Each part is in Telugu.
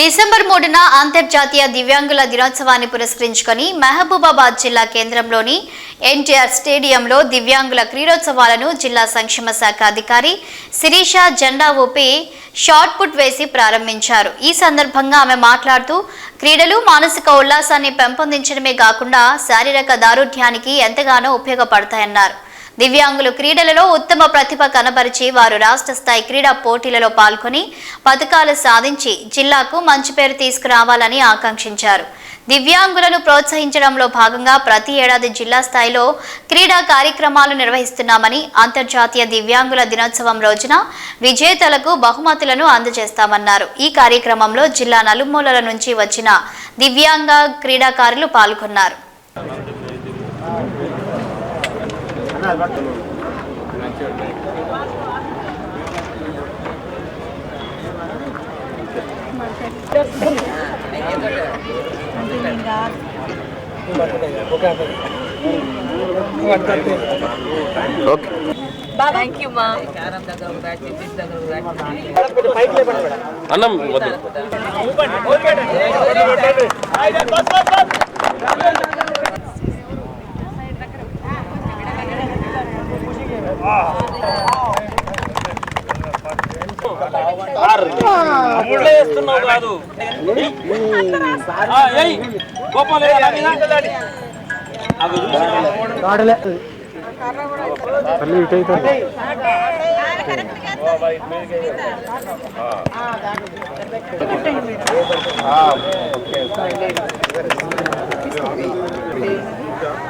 డిసెంబర్ మూడున అంతర్జాతీయ దివ్యాంగుల దినోత్సవాన్ని పురస్కరించుకొని మహబూబాబాద్ జిల్లా కేంద్రంలోని ఎన్టీఆర్ స్టేడియంలో దివ్యాంగుల క్రీడోత్సవాలను జిల్లా సంక్షేమ శాఖ అధికారి శిరీష జెండా ఊపి షార్ట్ పుట్ వేసి ప్రారంభించారు. ఈ సందర్భంగా ఆమె మాట్లాడుతూ క్రీడలు మానసిక ఉల్లాసాన్ని పెంపొందించడమే కాకుండా శారీరక దారుఢ్యానికి ఎంతగానో ఉపయోగపడతాయన్నారు. దివ్యాంగులు క్రీడలలో ఉత్తమ ప్రతిభ కనబరిచి వారు రాష్ట్ర స్థాయి క్రీడా పోటీలలో పాల్గొని పథకాలు సాధించి జిల్లాకు మంచి పేరు తీసుకురావాలని ఆకాంక్షించారు. దివ్యాంగులను ప్రోత్సహించడంలో భాగంగా ప్రతి ఏడాది జిల్లా స్థాయిలో క్రీడా కార్యక్రమాలు నిర్వహిస్తున్నామని అంతర్జాతీయ దివ్యాంగుల దినోత్సవం రోజున విజేతలకు బహుమతులను అందజేస్తామన్నారు. ఈ కార్యక్రమంలో జిల్లా నలుమూలల నుంచి వచ్చిన దివ్యాంగ క్రీడాకారులు పాల్గొన్నారు. ఓకే. థ్యాంక్ యూ మా అన్నం వద్దు అప్పుడే వేస్తున్నావు కాదు ఆ, కోపం లేదా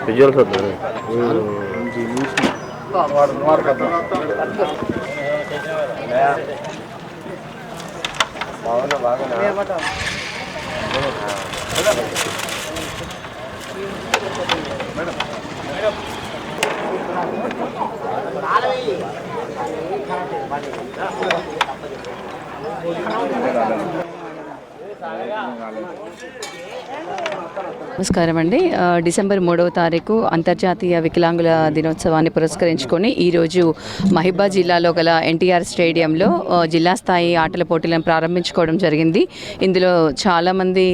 విజువల్స్ వద్దు బాగున్నా బాగున్నా. మేడం నమస్కారం అండి. డిసెంబర్ మూడవ తారీఖు అంతర్జాతీయ వికలాంగుల దినోత్సవాన్ని పురస్కరించుకొని ఈరోజు మహిబా జిల్లాలో గల ఎన్టీఆర్ స్టేడియంలో జిల్లా స్థాయి ఆటల పోటీలను ప్రారంభించుకోవడం జరిగింది. ఇందులో చాలామంది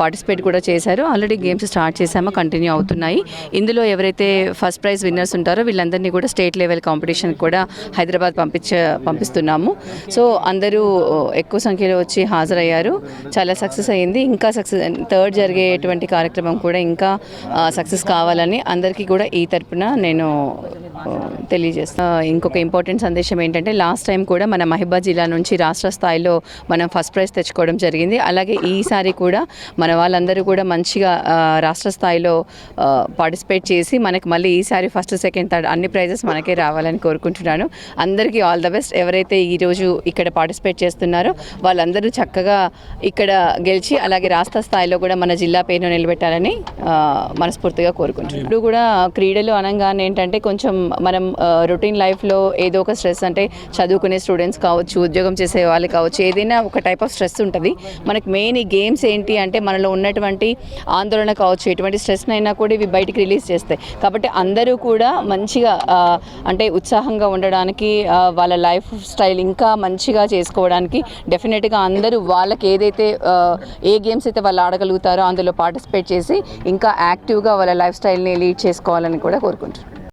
పార్టిసిపేట్ కూడా చేశారు. ఆల్రెడీ గేమ్స్ స్టార్ట్ చేశామో కంటిన్యూ అవుతున్నాయి. ఇందులో ఎవరైతే ఫస్ట్ ప్రైజ్ విన్నర్స్ ఉంటారో వీళ్ళందరినీ కూడా స్టేట్ లెవెల్ కాంపిటీషన్ కూడా హైదరాబాద్ పంపించ పంపిస్తున్నాము. సో అందరూ ఎక్కువ సంఖ్యలో వచ్చి హాజరయ్యారు. చాలా సక్సెస్ అయ్యింది. ఇంకా సక్సెస్ థర్డ్ జరిగేటువంటి కార్యక్రమం కూడా ఇంకా సక్సెస్ కావాలని అందరికీ కూడా ఈ తరపున నేను తెలియజేస్తాను తెలియజేస్తా ఇంకొక ఇంపార్టెంట్ సందేశం ఏంటంటే లాస్ట్ టైం కూడా మన మహిబా జిల్లా నుంచి రాష్ట్ర స్థాయిలో మనం ఫస్ట్ ప్రైజ్ తెచ్చుకోవడం జరిగింది. అలాగే ఈసారి కూడా మన వాళ్ళందరూ కూడా మంచిగా రాష్ట్ర స్థాయిలో పార్టిసిపేట్ చేసి మనకి మళ్ళీ ఈసారి ఫస్ట్ సెకండ్ థర్డ్ అన్ని ప్రైజెస్ మనకే రావాలని కోరుకుంటున్నాను. అందరికీ ఆల్ ద బెస్ట్ ఎవరైతే ఈరోజు ఇక్కడ పార్టిసిపేట్ చేస్తున్నారో వాళ్ళందరూ చక్కగా ఇక్కడ గెలిచి అలాగే రాష్ట్ర స్థాయిలో కూడా మన జిల్లా పేరును నిలబెట్టాలని మనస్ఫూర్తిగా కోరుకుంటున్నాను. ఇప్పుడు కూడా క్రీడలు అనగానే ఏంటంటే కొంచెం మనం రొటీన్ లైఫ్లో ఏదో ఒక స్ట్రెస్ అంటే చదువుకునే స్టూడెంట్స్ కావచ్చు ఉద్యోగం చేసే వాళ్ళు కావచ్చు ఏదైనా ఒక టైప్ ఆఫ్ స్ట్రెస్ ఉంటుంది. మనకి మెయిన్ ఈ గేమ్స్ ఏంటి అంటే మనలో ఉన్నటువంటి ఆందోళన కావచ్చు ఎటువంటి స్ట్రెస్ అయినా కూడా ఇవి బయటికి రిలీజ్ చేస్తాయి. కాబట్టి అందరూ కూడా మంచిగా అంటే ఉత్సాహంగా ఉండడానికి వాళ్ళ లైఫ్ స్టైల్ ఇంకా మంచిగా చేసుకోవడానికి డెఫినెట్గా అందరూ వాళ్ళకి ఏదైతే ఏ గేమ్స్ అయితే వాళ్ళు ఆడగలుగుతారో అందులో పార్టిసిపేట్ చేసి ఇంకా యాక్టివ్గా వాళ్ళ లైఫ్ స్టైల్ని లీడ్ చేసుకోవాలని కూడా కోరుకుంటున్నాను.